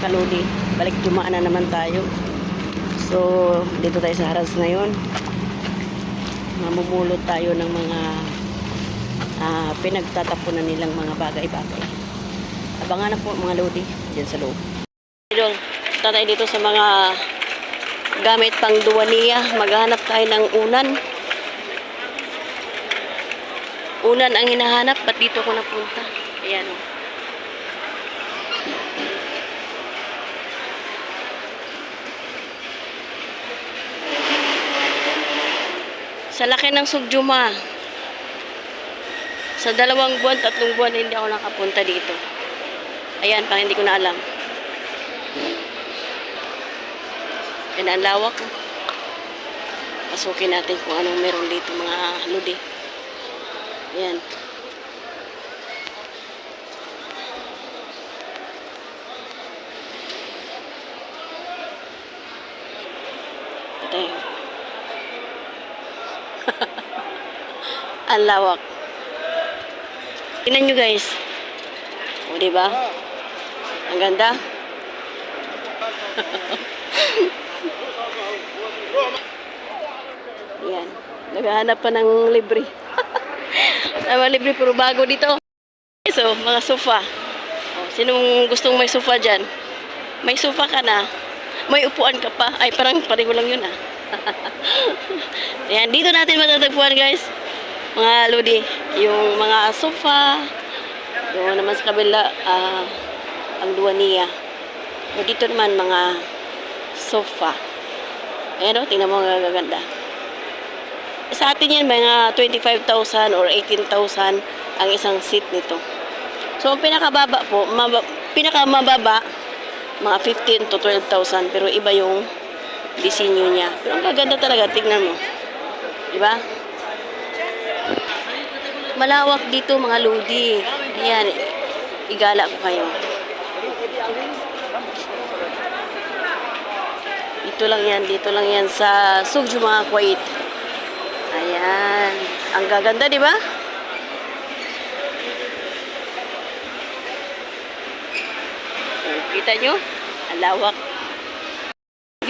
mga kaludi. Balik jumaan na naman tayo. So, dito tayo sa Haras ngayon. Mamumulot tayo ng mga ah, pinagtatapunan nilang mga bagay-bagay. Abangan na po mga lodi dyan sa loob. Idol, tatay dito sa mga gamit pang duwaniya. Maghanap tayo ng unan. Unan ang hinahanap. Ba't dito ko napunta? Ayan o. Sa laki ng sugjuma. Sa dalawang buwan, tatlong buwan, hindi ako nakapunta dito. Ayan, pang hindi ko na alam. Yan ang lawak. Pasukin natin kung anong meron dito mga ludi. Ayan. Yun. Ang lawak. Tingnan nyo guys. O, diba? Ang ganda. Yan. Naghahanap pa ng libre. Tama libre puro bago dito. So, mga sofa. O, sinong gustong may sofa dyan? May sofa ka na. May upuan ka pa. Ay, parang pareho lang yun ah. Ayan, dito natin matatagpuan guys. Mga lodi. Yung mga sofa. Doon naman sa kabila, ah, ang duwaniya. O dito naman mga sofa. Ayan o, tingnan mo ang gaganda. Sa atin yan, mga 25,000 or 18,000 ang isang seat nito. So, ang pinakababa po, maba, pinakamababa, mga 15 to 12,000. Pero iba yung disenyo niya. Pero ang gaganda talaga, tignan mo. Diba? Malawak dito mga lodi. Ayan, igala ko kayo. Dito lang yan, dito lang yan sa Sugju mga Kuwait. Ayan. Ang gaganda, di ba? Kita nyo? Ang lawak.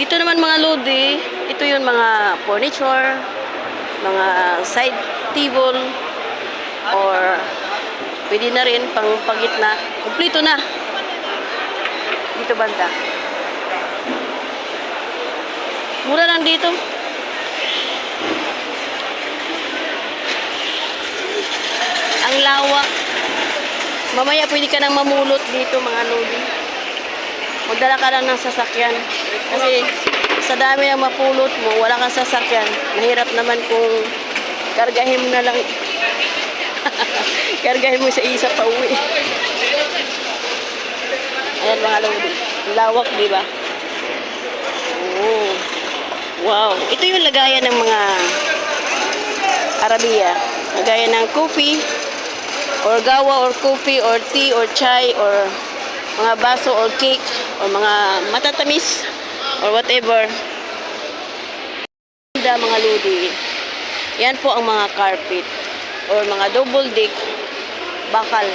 Dito naman mga lodi, ito yung mga furniture, mga side table, or pwede na rin pang pagitna. Kumplito na. Dito banda. Mura lang dito. Ang lawak. Mamaya pwede ka nang mamulot dito mga lodi. Magdala ka lang ng sasakyan. Kasi sa dami ng mapulot mo, wala kang sasakyan. Mahirap naman kung kargahin mo na lang. kargahin mo sa isa pa uwi. Ayan mga lodi. Lawak, di ba? Wow. Ito yung lagayan ng mga Arabia. Lagayan ng coffee, or gawa, or coffee, or tea, or chai, or mga baso, or cake, or mga matatamis, or whatever. Ganda mga ludi. Yan po ang mga carpet, or mga double deck, bakal.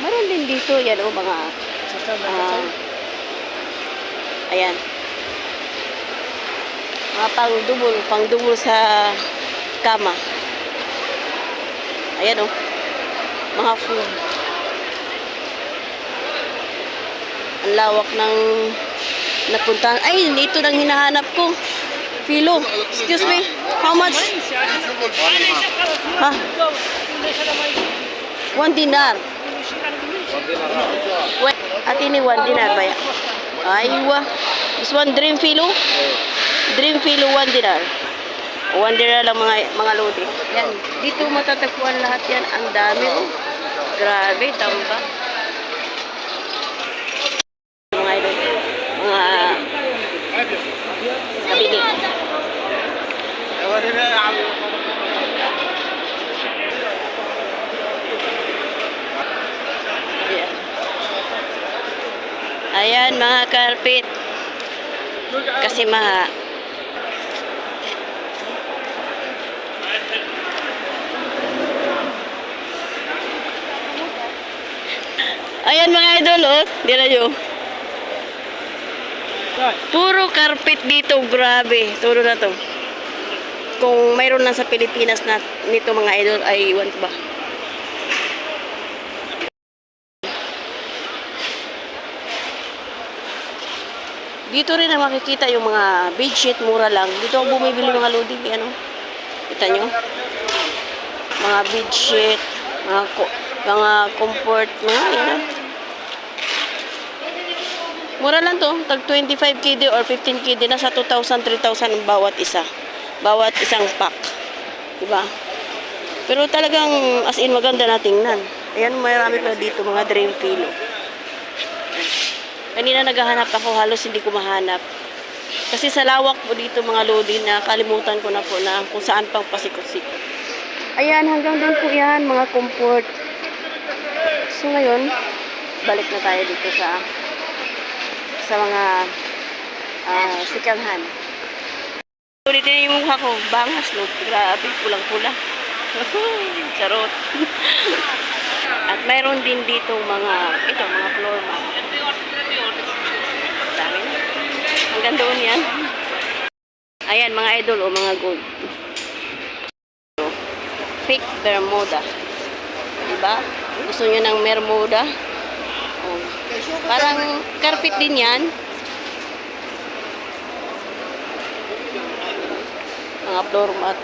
Meron din dito, yan o, mga, ah, ayan. Mga pang double, pang double sa kama. Ayan o. Mga food. Lawak ng napuntahan. Ay, ito nang hinahanap ko. Filo. Excuse me. How much? Ha? One dinar. Wait, at ini one dinar ba yan? Aywa. This one dream filo? Dream filo one dinar. One dinar lang mga mga lodi. Yan. Dito matatagpuan lahat yan. Ang dami oh. Grabe, tamba. Mga idol. Mga nabili. Ayan. Ayan mga carpet. Kasi maha. Ayan mga idol, oh. Dila nyo. Puro carpet dito, grabe. Turo na to. Kung mayroon lang sa Pilipinas na nito mga idol, ay iwan ko ba? Dito rin na makikita yung mga bedsheet, mura lang. Dito ako bumibili mga lodi, ano? Kita nyo? Mga bedsheet, mga, ko- mga comfort, mga yan. Mura lang to, tag 25 KD or 15 KD na sa 2,000, 3,000 ang bawat isa. Bawat isang pack. Diba? Pero talagang as in maganda na tingnan. Ayan, marami pa dito mga dream pillow. Kanina naghahanap ako, halos hindi ko mahanap. Kasi sa lawak po dito mga lodi na kalimutan ko na po na kung saan pang pasikot-sikot. Ayan, hanggang doon po yan, mga comfort. So ngayon, balik na tayo dito sa sa mga uh, sikanghan. Ulit na yung mukha ko, bangas no, grabe, pulang-pula. Charot. At mayroon din dito mga, ito, mga floor mat. Dami na. Hanggang doon yan. Ayan, mga idol o mga gold. Fake Bermuda. Diba? Gusto nyo ng Bermuda? Oh. Parang carpet din yan. Mga floor mat.